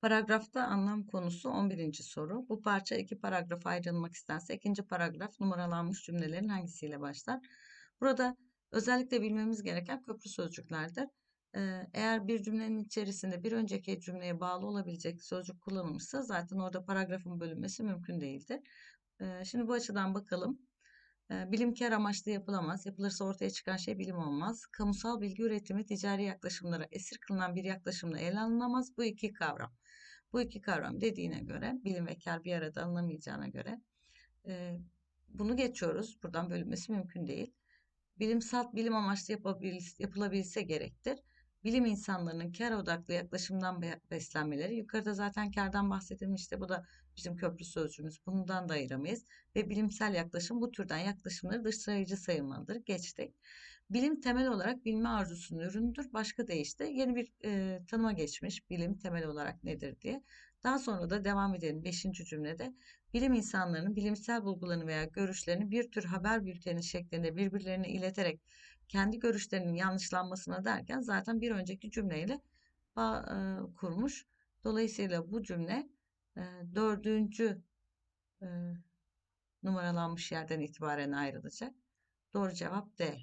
Paragrafta anlam konusu 11. soru. Bu parça iki paragrafa ayrılmak istense ikinci paragraf numaralanmış cümlelerin hangisiyle başlar? Burada özellikle bilmemiz gereken köprü sözcüklerdir. Ee, Eğer bir cümlenin içerisinde bir önceki cümleye bağlı olabilecek sözcük kullanılmışsa zaten orada paragrafın bölünmesi mümkün değildir. Ee, Şimdi bu açıdan bakalım. Ee, Bilim kar amaçlı yapılamaz. Yapılırsa ortaya çıkan şey bilim olmaz. Kamusal bilgi üretimi ticari yaklaşımlara esir kılınan bir yaklaşımla ele alınamaz. Bu iki kavram. Bu iki kavram dediğine göre bilim ve kar bir arada alınamayacağına göre e, bunu geçiyoruz. Buradan bölünmesi mümkün değil. Bilimsel bilim amaçlı yapabil, yapılabilse gerektir. Bilim insanlarının kar odaklı yaklaşımdan be- beslenmeleri yukarıda zaten kardan bahsedilmişti. Bu da bizim köprü sözcüğümüz. Bundan da ayıramayız. Ve bilimsel yaklaşım bu türden yaklaşımları dışlayıcı sayılmalıdır. Geçtik. Bilim temel olarak bilme arzusunun ürünüdür. Başka değişti. Yeni bir e, tanıma geçmiş. Bilim temel olarak nedir diye. Daha sonra da devam edelim 5. cümlede. Bilim insanlarının bilimsel bulgularını veya görüşlerini bir tür haber bülteni şeklinde birbirlerine ileterek kendi görüşlerinin yanlışlanmasına derken zaten bir önceki cümleyle bağ e, kurmuş. Dolayısıyla bu cümle e, dördüncü e, numaralanmış yerden itibaren ayrılacak. Doğru cevap D.